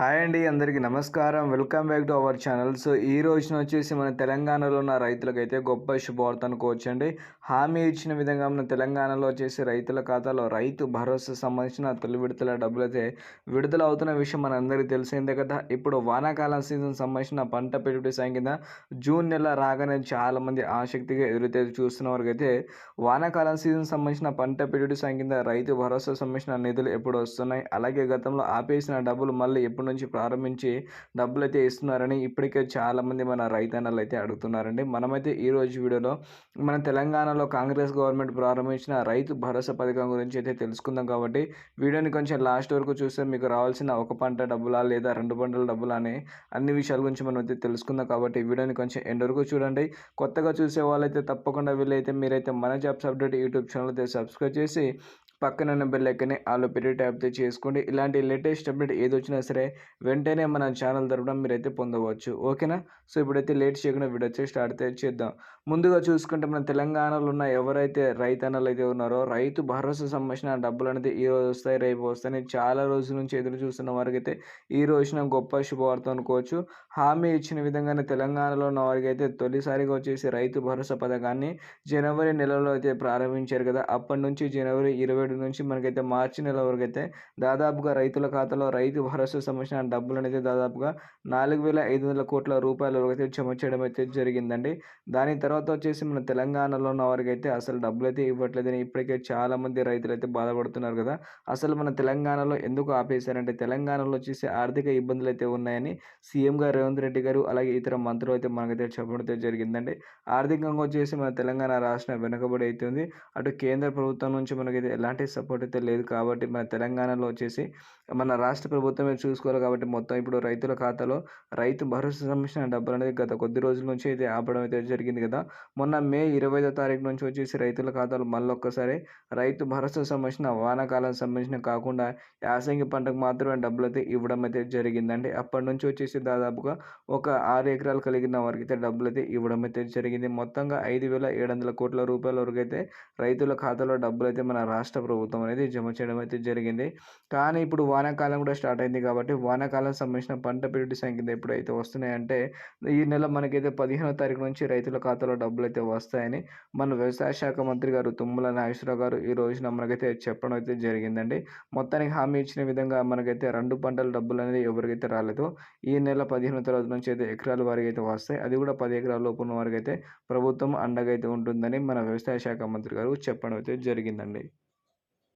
Hi అండి అందరికీ నమస్కారం. Welcome back to our channel. So ఈ రోజున వచ్చేసి మన తెలంగాణలో ఉన్న రైతులకైతే గొప్ప శుభవార్త అనుకోవచ్చండి. హామీ ఇచ్చిన విధంగా మన తెలంగాణలో వచ్చేసి రైతుల ఖాతాలో రైతు భరోసా సంబంధించిన తొలి విడతల డబ్బులు అయితే విడుదల అవుతున్న విషయం మనందరికీ తెలిసిందే కదా. ఇప్పుడు వానాకాలం సీజన్ సంబంధించిన పంట పెట్టుబడి సాయం కింద జూన్ నెల రాగానే చాలామంది ఆసక్తిగా ఎదురైతే చూస్తున్న వారికి అయితే వానాకాలం సీజన్ సంబంధించిన పంట పెట్టుబడి సాయం కింద రైతు భరోసా సంబంధించిన నిధులు ఎప్పుడు వస్తున్నాయి. అలాగే గతంలో ఆపేసిన డబ్బులు మళ్ళీ ఎప్పుడు నుంచి ప్రారంభించి డబ్బులు అయితే ఇస్తున్నారని ఇప్పటికే చాలామంది మన రైతన్నలు అయితే అడుగుతున్నారండి. మనమైతే ఈరోజు వీడియోలో మన తెలంగాణలో కాంగ్రెస్ గవర్నమెంట్ ప్రారంభించిన రైతు భరోసా పథకం గురించి అయితే తెలుసుకుందాం కాబట్టి వీడియోని కొంచెం లాస్ట్ వరకు చూస్తే మీకు రావాల్సిన ఒక పంట డబ్బులా లేదా రెండు పంటల డబ్బులా అని అన్ని విషయాల గురించి మనం అయితే తెలుసుకుందాం కాబట్టి వీడియోని కొంచెం ఎండ్ వరకు చూడండి. కొత్తగా చూసే వాళ్ళైతే తప్పకుండా వీళ్ళైతే మీరైతే మన జాబ్స్ అప్డేట్ యూట్యూబ్ ఛానల్ అయితే సబ్స్క్రైబ్ చేసి పక్కన ఉన్న బెల్ ఆలో పెట్టి ట్యాప్ చేసుకోండి. ఇలాంటి లేటెస్ట్ అప్డేట్ ఏది వచ్చినా సరే వెంటనే మన ఛానల్ తరపున మీరైతే పొందవచ్చు. ఓకేనా సో ఇప్పుడైతే లేట్ చేయకుండా వీడియో వచ్చి స్టార్ట్ అయితే చేద్దాం. ముందుగా చూసుకుంటే మన తెలంగాణలో ఉన్న ఎవరైతే రైతన్నలు అయితే ఉన్నారో రైతు భరోసా సంబంధించిన డబ్బులు అనేది ఈ రోజు వస్తాయి రేపు వస్తాయని చాలా రోజుల నుంచి ఎదురు చూస్తున్న వారికి అయితే ఈ రోజున గొప్ప శుభవార్త అనుకోవచ్చు. హామీ ఇచ్చిన విధంగానే తెలంగాణలో ఉన్న వారికి అయితే తొలిసారిగా వచ్చేసి రైతు భరోసా పథకాన్ని జనవరి నెలలో అయితే ప్రారంభించారు కదా. అప్పటి నుంచి జనవరి ఇరవై ఏడు నుంచి మనకైతే మార్చి నెల వరకు అయితే దాదాపుగా రైతుల ఖాతాలో రైతు భరోసా సంబంధించిన డబ్బులు అనేది దాదాపుగా నాలుగు వేల ఐదు వందల కోట్ల రూపాయల వరకు అయితే జమ చేయడం అయితే జరిగిందండి. దాని తర్వాత వచ్చేసి మన తెలంగాణలో ఉన్న వారికి అయితే అసలు డబ్బులు అయితే ఇవ్వట్లేదని ఇప్పటికే చాలామంది రైతులు అయితే బాధపడుతున్నారు కదా. అసలు మన తెలంగాణలో ఎందుకు ఆపేశారంటే తెలంగాణలో వచ్చేసి ఆర్థిక ఇబ్బందులు అయితే ఉన్నాయని సీఎం గారు రేవంత్ రెడ్డి గారు అలాగే ఇతర మంత్రులు అయితే మనకైతే చెప్పడం జరిగిందండి. ఆర్థికంగా వచ్చేసి మన తెలంగాణ రాష్ట్రం వెనుకబడి అయితే ఉంది. అటు కేంద్ర ప్రభుత్వం నుంచి మనకైతే ఎలాంటి సపోర్ట్ అయితే లేదు కాబట్టి మన తెలంగాణలో వచ్చేసి మన రాష్ట్ర ప్రభుత్వమే చూసుకోవాలి కాబట్టి మొత్తం ఇప్పుడు రైతుల ఖాతాలో రైతు భరోసా సంబంధించిన డబ్బులు అనేది గత కొద్ది రోజుల నుంచి అయితే ఆపడం అయితే జరిగింది కదా. మొన్న మే ఇరవై ఐదో తారీఖు నుంచి వచ్చేసి రైతుల ఖాతాలో మళ్ళీ ఒక్కసారి రైతు భరోసా సంబంధించిన వానాకాలం సంబంధించిన కాకుండా యాసంగి పంటకు మాత్రమే డబ్బులు అయితే ఇవ్వడం అయితే జరిగిందండి. అప్పటి నుంచి వచ్చేసి దాదాపుగా ఒక ఆరు ఎకరాలు కలిగిన వారికి అయితే డబ్బులు అయితే ఇవ్వడం అయితే జరిగింది. మొత్తంగా ఐదు వేల ఏడు వందల కోట్ల రూపాయల వరకు అయితే రైతుల ఖాతాలో డబ్బులు అయితే మన రాష్ట్ర ప్రభుత్వం అనేది జమ చేయడం అయితే జరిగింది. కానీ ఇప్పుడు వానాకాలం కూడా స్టార్ట్ అయింది కాబట్టి వానాకాలం సంబంధించిన పంట పెట్టుబడి సంఖ్య ఎప్పుడైతే వస్తున్నాయంటే ఈ నెల మనకైతే పదిహేనో తారీఖు నుంచి రైతుల ఖాతాలో డబ్బులు అయితే వస్తాయని మన వ్యవసాయ శాఖ మంత్రి గారు తుమ్మల నాగేశ్వరరావు గారు ఈ రోజున మనకైతే చెప్పడం అయితే జరిగిందండి. మొత్తానికి హామీ ఇచ్చిన విధంగా మనకైతే రెండు పంటల డబ్బులు అనేది ఎవరికైతే రాలేదు ఈ నెల పదిహేనో తరగతి నుంచి అయితే ఎకరాల వారికి అయితే వస్తాయి. అది కూడా పది ఎకరాల లోపు ఉన్న వారికి అయితే ప్రభుత్వం అండగా అయితే ఉంటుందని మన వ్యవసాయ శాఖ మంత్రి గారు చెప్పడం అయితే జరిగిందండి.